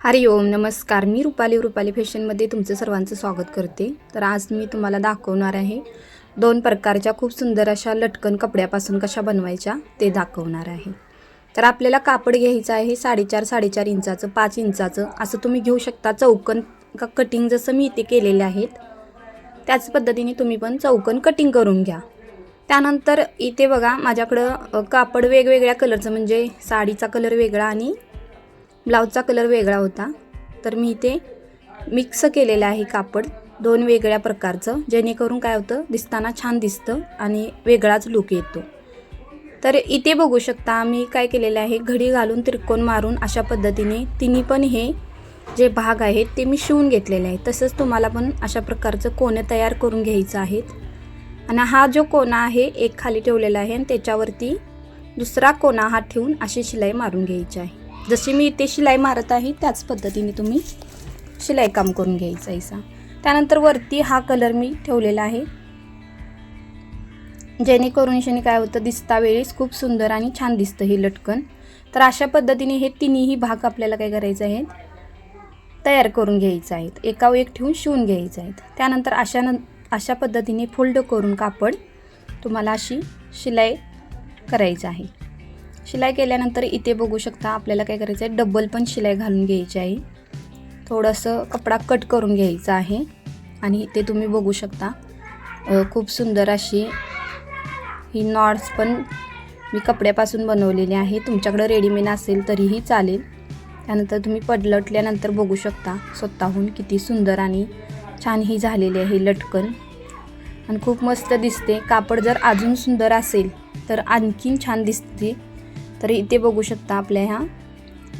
हरि ओम नमस्कार. मी रुपाली रुपाली फॅशनमध्ये तुमचं सर्वांचं स्वागत करते. तर आज मी तुम्हाला दाखवणार आहे दोन प्रकारच्या खूप सुंदर अशा लटकन कपड्यापासून कशा बनवायच्या ते दाखवणार आहे. तर आपल्याला कापड घ्यायचं आहे साडेचार साडेचार इंचाचं पाच इंचाचं. असं तुम्ही घेऊ शकता. चौकन का कटिंग जसं मी इथे केलेले आहेत त्याच पद्धतीने तुम्ही पण चौकन कटिंग करून घ्या. त्यानंतर इथे बघा माझ्याकडं कापड वेगवेगळ्या कलरचं म्हणजे साडीचा कलर वेगळा आणि ब्लाऊजचा कलर वेगळा होता. तर मी इथे मिक्स केलेलं आहे कापड. दोन वेगळ्या प्रकारचं. जेणेकरून काय होतं दिसताना छान दिसतं आणि वेगळाच लुक येतो. तर इथे बघू शकता आम्ही काय केलेलं आहे घडी घालून त्रिकोण मारून अशा पद्धतीने तिन्ही पण हे जे भाग आहेत ते मी शिवून घेतलेले आहे. तसंच तुम्हाला पण अशा प्रकारचं कोणे तयार करून घ्यायचं आहेत. आणि हा जो कोणा आहे एक खाली ठेवलेला आहे आणि त्याच्यावरती दुसरा कोणा हा ठेवून अशी शिलाई मारून घ्यायची आहे. जशी मी इथे शिलाई मारत आहे त्याच पद्धतीने तुम्ही शिलाई काम करून घ्यायचं ऐसा त्यानंतर वरती हा कलर मी ठेवलेला आहे. जेणेकरून शनी काय होतं दिसता वेळेस खूप सुंदर आणि छान दिसतं हे लटकन. तर अशा पद्धतीने हे तिन्ही भाग आपल्याला काय करायचे आहेत तयार करून घ्यायचे आहेत. एकावर एक ठेवून शिवून घ्यायचे आहेत. त्यानंतर अशा न अशा पद्धतीने फोल्ड करून कापड तुम्हाला अशी शिलाई करायची आहे. शिलाई केल्यानंतर इथे बघू शकता आपल्याला काय करायचं आहे डबल पण शिलाई घालून घ्यायची आहे. थोडंसं कपडा कट करून घ्यायचा आहे. आणि इथे तुम्ही बघू शकता खूप सुंदर अशी ही नॉट्स पण मी कपड्यापासून बनवलेली आहे. तुमच्याकडं रेडीमेड असेल तरीही चालेल. त्यानंतर तुम्ही पडलटल्यानंतर बघू शकता स्वतःहून किती सुंदर आणि छान ही झालेली आहे लटकन. आणि खूप मस्त दिसते. कापड जर अजून सुंदर असेल तर आणखीन छान दिसते. तर इथे बघू शकता आपल्या ह्या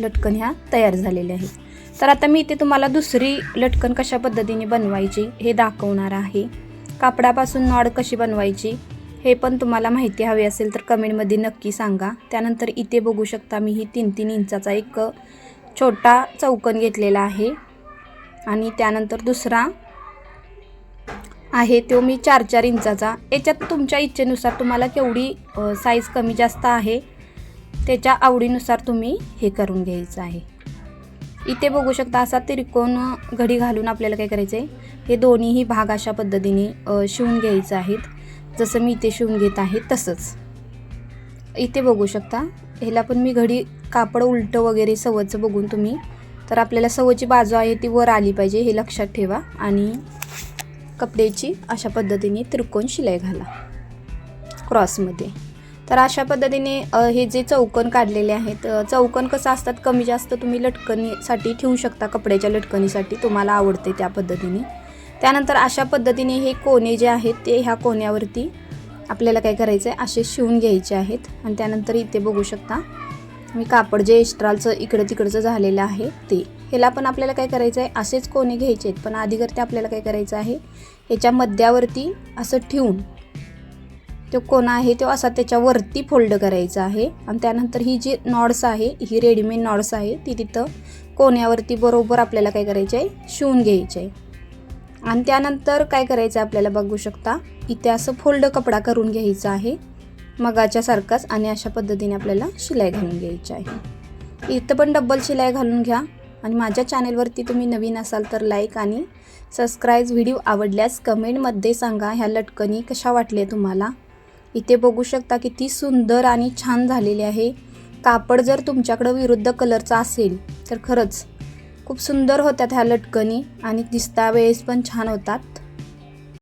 लटकन ह्या तयार झालेल्या आहेत. तर आता मी इथे तुम्हाला दुसरी लटकन कशा पद्धतीने बनवायची हे दाखवणार आहे. कापडापासून नॉड कशी बनवायची हे पण तुम्हाला माहिती हवी असेल तर कमेंटमध्ये नक्की सांगा. त्यानंतर इथे बघू शकता मी ही तीन तीन इंचाचा एक छोटा चौकन घेतलेला आहे. आणि त्यानंतर दुसरा आहे तो मी चार चार इंचाचा. याच्यात तुमच्या इच्छेनुसार तुम्हाला केवढी साईज कमी जास्त आहे त्याच्या आवडीनुसार तुम्ही हे करून घ्यायचं आहे. इथे बघू शकता असा त्रिकोण घडी घालून आपल्याला काय करायचं आहे? हे दोन्हीही भाग अशा पद्धतीने शिवून घ्यायचं आहेत. जसं मी इथे शिवून घेत आहे तसंच. इथे बघू शकता ह्याला पण मी घडी कापड उलटं वगैरे सवचं बघून तुम्ही तर आपल्याला सवची बाजू आहे ती वर आली पाहिजे हे लक्षात ठेवा. आणि कपड्याची अशा पद्धतीने त्रिकोण शिलाई घाला. क्रॉसमध्ये. तर अशा पद्धतीने हे जे चौकन काढलेले आहेत चौकन कसं असतात? कमी जास्त तुम्ही लटकणीसाठी ठेवू शकता कपड्याच्या लटकणीसाठी. तुम्हाला आवडते त्या पद्धतीने. त्यानंतर अशा पद्धतीने हे कोणे जे आहेत ते ह्या कोण्यावरती आपल्याला काय करायचं आहे असे शिवून घ्यायचे आहेत. आणि त्यानंतर इथे बघू शकता मी कापड जे एस्ट्रालचं इकडं तिकडचं झालेलं आहे ते. ह्याला पण आपल्याला काय करायचं आहे असेच कोणे घ्यायचे आहेत. पण आधी करते आपल्याला काय करायचं आहे ह्याच्या मध्यावरती असं ठेवून तो कोणा आहे तो असा त्याच्यावरती फोल्ड करायचा आहे. आणि त्यानंतर ही जी नॉड्स आहे ही रेडीमेड नॉड्स आहे ती तिथं कोण्यावरती बरोबर आपल्याला काय करायचे आहे? शिवून घ्यायचे आहे. आणि त्यानंतर काय करायचं आहे आपल्याला बघू शकता? इथे असं फोल्ड कपडा करून घ्यायचा आहे. मगाच्यासारखाच आणि अशा पद्धतीने आपल्याला शिलाई घालून घ्यायची आहे. इथं पण डब्बल शिलाई घालून घ्या. आणि माझ्या चॅनेलवरती तुम्ही नवीन असाल तर लाईक आणि सबस्क्राईब व्हिडिओ आवडल्यास कमेंटमध्ये सांगा. ह्या लटकनी कशा वाटल्या तुम्हाला? इथे बघू शकता किती सुंदर आणि छान झालेले आहे. कापड जर तुमच्याकडं विरुद्ध कलरचा असेल तर खरंच खूप सुंदर होत्या ह्या लटकनी आणि दिसता वेळेस पण छान होतात.